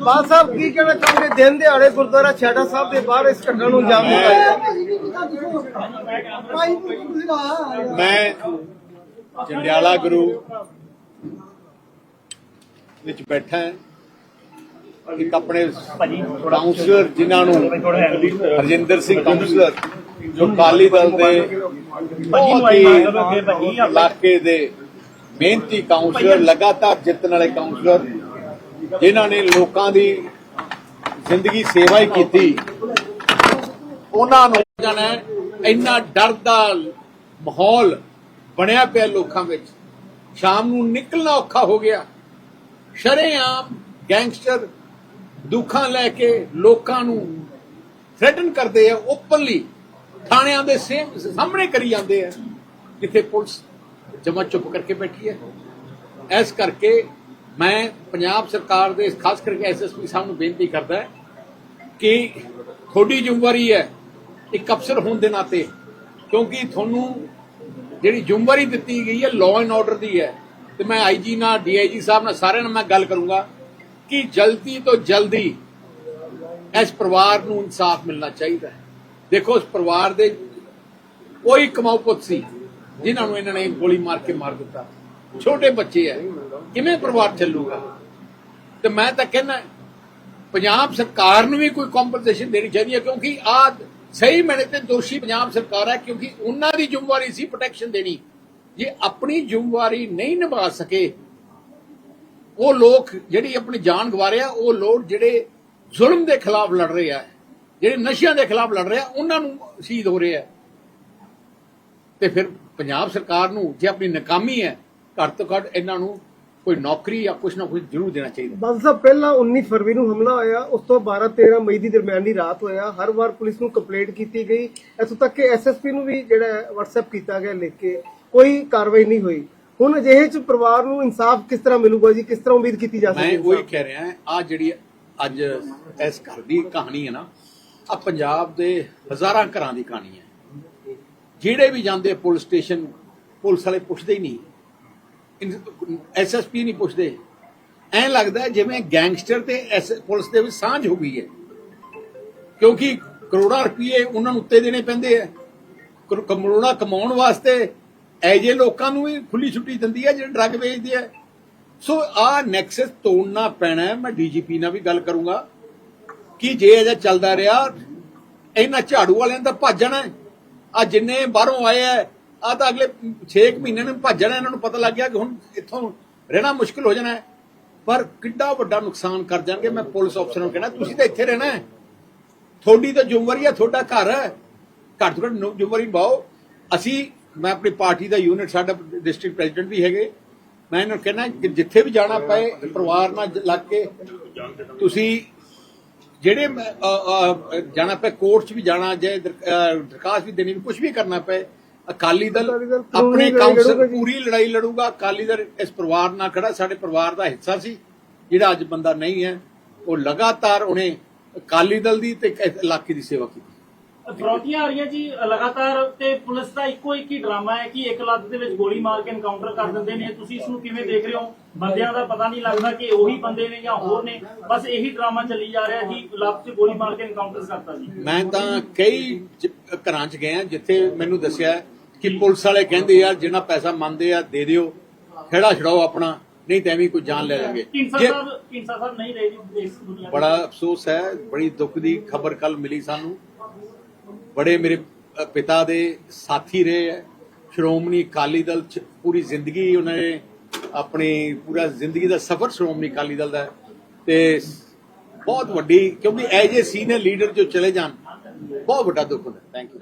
ਬਾਲ ਸਾਹਿਬ, ਕੀ ਕਹਿਣਾ ਚਾਹੁੰਦੇ ਦਿਨ ਦਿਹਾੜੇ ਗੁਰਦੁਆਰਾ ਛੇੜਾ ਸਾਹਿਬ ਦੇ ਬਾਹਰ ਇਸ ਘਟਨਾ ਨੂੰ ਅੰਜਾਮ ਦਿੱਤਾ ਗਿਆ। ਮੈਂ ਜੰਡਿਆਲਾ ਗੁਰੂ ਵਿੱਚ ਬੈਠਾ ਹਾਂ। ਇੱਕ ਆਪਣੇ ਕਾਉਂਸਲਰ ਜਿਨ੍ਹਾਂ ਨੂੰ ਹਰਜਿੰਦਰ ਸਿੰਘ ਕਾਉਂਸਲਰ ਜੋ ਕਾਲੀ ਦਲ ਦੇ ਬਹੁਤ ਇਲਾਕੇ ਦੇ ਮਿਹਨਤੀ ਕਾਉਂਸਲਰ ਲਗਾਤਾਰ ਜਿੱਤਣ ਵਾਲੇ ਕਾਉਂਸਲਰ ਜਿਨ੍ਹਾਂ ਨੇ ਲੋਕਾਂ ਦੀ ਜ਼ਿੰਦਗੀ ਸੇਵਾ ਹੀ ਕੀਤੀ, ਉਹਨਾਂ ਨੂੰ ਜਾਣਾ ਇੰਨਾ ਡਰ ਦਾ ਮਾਹੌਲ ਬਣਿਆ ਪਿਆ ਲੋਕਾਂ ਵਿੱਚ। ਸ਼ਾਮ ਨੂੰ ਨਿਕਲਣਾ ਔਖਾ ਹੋ ਗਿਆ। ਸ਼ਰੇਆਮ ਗੈਂਗਸਟਰ ਦੁੱਖਾਂ ਲੈ ਕੇ ਲੋਕਾਂ ਨੂੰ ਥ੍ਰੈਟਨ ਕਰਦੇ ਆ ਓਪਨਲੀ ਥਾਣਿਆਂ ਦੇ ਸਾਹਮਣੇ ਕਰੀ ਜਾਂਦੇ ਆ, ਜਿੱਥੇ ਪੁਲਿਸ ਜਮਾ ਚੁੱਪ ਕਰਕੇ ਬੈਠੀ ਹੈ। ਇਸ ਕਰਕੇ ਮੈਂ ਪੰਜਾਬ ਸਰਕਾਰ ਦੇ, ਖਾਸ ਕਰਕੇ ਐਸਐਸਪੀ ਸਾਹਿਬ ਨੂੰ ਬੇਨਤੀ ਕਰਦਾ ਕਿ ਤੁਹਾਡੀ ਜ਼ਿੰਮੇਵਾਰੀ ਹੈ ਇੱਕ ਅਫਸਰ ਹੋਣ ਦੇ ਨਾਤੇ, ਕਿਉਂਕਿ ਤੁਹਾਨੂੰ ਜਿਹੜੀ ਜ਼ਿੰਮੇਵਾਰੀ ਦਿੱਤੀ ਗਈ ਹੈ ਲਾਅ ਐਂਡ ਆਰਡਰ ਦੀ ਹੈ। ਤੇ ਮੈਂ ਆਈਜੀ ਨਾਲ ਡੀਆਈਜੀ ਸਾਹਿਬ ਨਾਲ ਸਾਰਿਆਂ ਨਾਲ ਮੈਂ ਗੱਲ ਕਰੂੰਗਾ ਕਿ ਜਲਦੀ ਤੋਂ ਜਲਦੀ ਇਸ ਪਰਿਵਾਰ ਨੂੰ ਇਨਸਾਫ ਮਿਲਣਾ ਚਾਹੀਦਾ ਹੈ। ਦੇਖੋ, ਇਸ ਪਰਿਵਾਰ ਦੇ ਕੋਈ ਕਮਾਊ ਪੁੱਤ ਸੀ, ਜਿਨ੍ਹਾਂ ਨੂੰ ਇਹਨਾਂ ਨੇ ਗੋਲੀ ਮਾਰ ਕੇ ਮਾਰ ਦਿੱਤਾ। ਛੋਟੇ ਬੱਚੇ ਐ। ਕਿਵੇਂ ਪਰਿਵਾਰ ਚੱਲੂਗਾ? ਤੇ ਮੈਂ ਤਾਂ ਕਹਿੰਦਾ, ਪੰਜਾਬ ਸਰਕਾਰ ਨੂੰ ਵੀ ਕੋਈ ਕੰਪਨਸੇਸ਼ਨ ਦੇਣੀ ਚਾਹੀਦੀ ਹੈ ਕਿਉਂਕਿ ਆ ਸਹੀ ਮੈਨੇ ਤੇ ਦੋਸ਼ੀ ਪੰਜਾਬ ਸਰਕਾਰ ਹੈ ਕਿਉਂਕਿ ਉਹਨਾਂ ਦੀ ਜ਼ਿੰਮੇਵਾਰੀ ਸੀ ਪ੍ਰੋਟੈਕਸ਼ਨ ਦੇਣੀ। ਜੇ ਆਪਣੀ ਜ਼ਿੰਮੇਵਾਰੀ ਨਹੀਂ ਨਿਭਾ ਸਕੇ, ਉਹ ਲੋਕ ਜਿਹੜੀ ਆਪਣੀ ਜਾਨ ਗਵਾ ਰਹੇ ਆ, ਉਹ ਲੋਕ ਜਿਹੜੇ ਜ਼ੁਲਮ ਦੇ ਖਿਲਾਫ ਲੜ ਰਹੇ ਆ, ਜਿਹੜੇ ਨਸ਼ਿਆਂ ਦੇ ਖਿਲਾਫ ਲੜ ਰਹੇ ਆ, ਉਹਨਾਂ ਨੂੰ ਸ਼ਹੀਦ ਹੋ ਰਹੇ ਆ। ਤੇ ਫਿਰ ਪੰਜਾਬ ਸਰਕਾਰ ਨੂੰ ਜੇ ਆਪਣੀ ਨਾਕਾਮੀ ਹੈ ਘੱਟ ਤੋਂ ਘੱਟ ਇਹਨਾਂ ਨੂੰ ਕੋਈ ਨੌਕਰੀ ਜਾਂ ਕੁਝ ਨਾ ਕੁਝ ਜ਼ਰੂਰ ਦੇਣਾ ਚਾਹੀਦਾ। ਬਾਲ ਸਾਹਿਬ ਪਹਿਲਾਂ 19 ਫਰਵਰੀ ਨੂੰ ਹਮਲਾ ਹੋਇਆ ਉਸ ਤੋਂ 12 13 ਮਈ ਦੀ ਦਰਮਿਆਨੀ ਰਾਤ ਹੋਇਆ। ਹਰ ਵਾਰ ਪੁਲਿਸ ਨੂੰ ਕੰਪਲੇਂਟ ਕੀਤੀ ਗਈ। ਇੱਥੋਂ ਤੱਕ ਕਿ ਐਸਐਸਪੀ ਨੂੰ ਵੀ ਜਿਹੜਾ WhatsApp ਕੀਤਾ ਗਿਆ ਲਿਖ ਕੇ। ਕੋਈ ਕਾਰਵਾਈ ਨਹੀਂ ਹੋਈ। ਹੁਣ ਅਜਿਹੇ ਚ ਪਰਿਵਾਰ ਨੂੰ ਇਨਸਾਫ ਕਿਸ ਤਰ੍ਹਾਂ ਮਿਲੂਗਾ ਜੀ? ਕਿਸ ਤਰ੍ਹਾਂ ਉਮੀਦ ਕੀਤੀ ਜਾ ਮੈਂ ਸਕਦੀ ਉਹੀ ਕਹਿ ਰਿਹਾ ਆ ਜਿਹੜੀ ਅੱਜ ਇਸ ਘਰ ਦੀ ਕਹਾਣੀ ਹੈ ਨਾ ਆ ਪੰਜਾਬ ਦੇ ਹਜ਼ਾਰਾਂ ਘਰਾਂ ਦੀ ਕਹਾਣੀ ਹੈ। ਜਿਹੜੇ ਵੀ ਜਾਂਦੇ ਪੁਲਿਸ ਸਟੇਸ਼ਨ ਪੁਲਿਸ ਵਾਲੇ ਪੁੱਛਦੇ ਹੀ ਨਹੀਂ। ਐਸਐਸਪੀ ਨਹੀਂ ਪੁੱਛਦੇ। ਐਂ ਲੱਗਦਾ ਜਿਵੇਂ ਗੈਂਗਸਟਰ ਤੇ ਪੁਲਿਸ ਦੇ ਵਿੱਚ ਸਾਂਝ ਹੋ ਗਈ ਹੈ। ਕਿਉਂਕਿ ਕਰੋੜਾਂ ਰੁਪਏ ਉਹਨਾਂ ਨੂੰ ਉੱਤੇ ਦੇਣੇ ਪੈਂਦੇ ਆ ਕਰੋੜਾਂ ਕਮਾਉਣ ਵਾਸਤੇ ਐਜੇ ਲੋਕਾਂ ਨੂੰ ਵੀ ਖੁੱਲੀ ਛੁੱਟੀ ਦਿੰਦੀ ਹੈ ਜਿਹੜੇ ਡਰੱਗ ਵੇਚਦੇ ਆ ਸੋ ਆ ਨੈਕਸਸ ਤੋੜਨਾ ਪੈਣਾ ਹੈ। ਮੈਂ ਡੀਜੀਪੀ ਨਾਲ ਵੀ ਗੱਲ ਕਰੂੰਗਾ ਕਿ ਜੇ ਅਜਾ ਚੱਲਦਾ ਰਿਹਾ, ਇਹਨਾਂ ਝਾੜੂ ਵਾਲਿਆਂ ਦਾ ਭੱਜਣਾ ਆ ਜਿੰਨੇ ਬਾਹਰੋਂ ਆਏ ਆ ਆ ਤਾਂ ਅਗਲੇ 6 ਮਹੀਨੇ ਨੂੰ ਭੱਜਣਾ ਇਹਨਾਂ ਨੂੰ ਪਤਾ ਲੱਗ ਗਿਆ ਕਿ ਹੁਣ ਇੱਥੋਂ ਰਹਿਣਾ ਮੁਸ਼ਕਲ ਹੋ ਜਾਣਾ ਪਰ ਕਿੱਡਾ ਵੱਡਾ ਨੁਕਸਾਨ ਕਰ ਜਾਣਗੇ, ਮੈਂ ਪੁਲਿਸ ਅਫਸਰ ਨੂੰ ਕਹਿਣਾ, ਤੁਸੀਂ ਤਾਂ ਇੱਥੇ ਰਹਿਣਾ ਹੈ। ਤੁਹਾਡੀ ਤਾਂ ਜ਼ਿੰਮੇਵਾਰੀ ਹੈ ਤੁਹਾਡਾ ਘਰ ਹੈ। ਘੱਟ ਤੋਂ ਘੱਟ ਜ਼ਿੰਮੇਵਾਰੀ ਨਿਭਾਓ। ਅਸੀਂ, ਮੈਂ ਆਪਣੀ ਪਾਰਟੀ ਦਾ ਯੂਨਿਟ, ਸਾਡਾ ਡਿਸਟ੍ਰਿਕਟ ਪ੍ਰੈਜ਼ੀਡੈਂਟ ਵੀ ਹੈਗੇ। ਮੈਂ ਇਹਨਾਂ ਨੂੰ ਕਹਿਣਾ ਕਿ ਜਿੱਥੇ ਵੀ ਜਾਣਾ ਪਏ, ਪਰਿਵਾਰ ਨਾਲ ਲੱਗ ਕੇ ਤੁਸੀਂ ਜਿਹੜੇ ਜਾਣਾ ਪਏ, ਕੋਰਟ 'ਚ ਵੀ ਜਾਣਾ, ਜੇ ਦਰਖਾਸਤ ਵੀ ਦੇਣੀ ਕੁਝ ਵੀ ਕਰਨਾ ਪਏ ਅਕਾਲੀ ਦਲ ਆਪਣੇ ਕਾਉਂਸਲ। ਪੂਰੀ ਲੜਾਈ ਲੜੂਗਾ। ਅਕਾਲੀ ਦਲ ਇਸ ਪਰਿਵਾਰ ਨਾਲ ਖੜਾ ਸਾਡੇ ਪਰਿਵਾਰ ਦਾ ਹਿੱਸਾ ਸੀ ਜਿਹੜਾ ਅੱਜ ਬੰਦਾ ਨਹੀਂ ਹੈ। ਉਹ ਲਗਾਤਾਰ ਉਹਨੇ ਅਕਾਲੀ ਦਲ ਦੀ ਤੇ ਇਲਾਕੇ ਦੀ ਸੇਵਾ ਕੀਤੀ। ਫਰੌਤੀਆਂ ਆ ਰਹੀਆਂ ਜੀ ਲਗਾਤਾਰ ਤੇ ਪੁਲਿਸ ਦਾ ਇੱਕੋ ਇੱਕ ਹੀ ਡਰਾਮਾ ਹੈ ਕਿ ਇੱਕ ਲੱਤ ਦੇ ਵਿੱਚ ਗੋਲੀ ਮਾਰ ਕੇ ਐਨਕਾਊਂਟਰ ਕਰ ਦਿੰਦੇ ਨੇ। ਤੁਸੀਂ ਇਸ ਨੂੰ ਕਿਵੇਂ ਦੇਖ ਰਹੇ ਹੋ? ਬੰਦਿਆਂ ਦਾ ਪਤਾ ਨਹੀਂ ਲੱਗਦਾ ਕਿ ਉਹੀ ਬੰਦੇ ਨੇ ਜਾਂ ਹੋਰ ਨੇ। ਬਸ ਇਹੀ ਡਰਾਮਾ ਚੱਲੀ ਜਾ ਰਿਹਾ ਜੀ ਲੱਤ 'ਚ ਗੋਲੀ ਮਾਰ ਕੇ ਐਨਕਾਊਂਟਰ ਕਰਤਾ ਜੀ। ਮੈਂ ਤਾਂ ਕਈ ਘਰਾਂ 'ਚ ਗਿਆ ਜਿੱਥੇ ਮੈਨੂੰ ਦੱਸਿਆ ਕਿ ਪੁਲਿਸ ਵਾਲੇ ਕਹਿੰਦੇ ਯਾਰ ਜਿਹੜਾ ਪੈਸਾ ਮੰਨਦੇ ਆ ਦੇ ਦਿਓ। ਖੇੜਾ ਛਡਾਓ ਆਪਣਾ ਨਹੀਂ ਤਾਂ ਐਵੇਂ ਕੋਈ ਜਾਨ ਲੈ ਤੇ। ਬੜਾ ਅਫਸੋਸ ਹੈ ਬੜੀ ਦੁੱਖ ਦੀ ਖਬਰ ਕੱਲ ਮਿਲੀ ਸਾਨੂੰ। ਬੜੇ ਮੇਰੇ ਪਿਤਾ ਦੇ ਸਾਥੀ ਰਹੇ ਹੈ। ਸ਼੍ਰੋਮਣੀ ਅਕਾਲੀ ਦਲ ਚ ਪੂਰੀ ਜ਼ਿੰਦਗੀ ਉਹਨਾਂ ਨੇ ਆਪਣੀ ਪੂਰਾ ਜ਼ਿੰਦਗੀ ਦਾ ਸਫ਼ਰ ਸ਼੍ਰੋਮਣੀ ਅਕਾਲੀ ਦਲ ਦਾ ਤੇ ਬਹੁਤ ਵੱਡੀ ਕਿਉਂਕਿ ਐਜ ਏ ਸੀਨੀਅਰ ਲੀਡਰ ਜੋ ਚਲੇ ਜਾਣ ਬਹੁਤ ਵੱਡਾ ਦੁੱਖ ਹੁੰਦਾ ਥੈਂਕ ਯੂ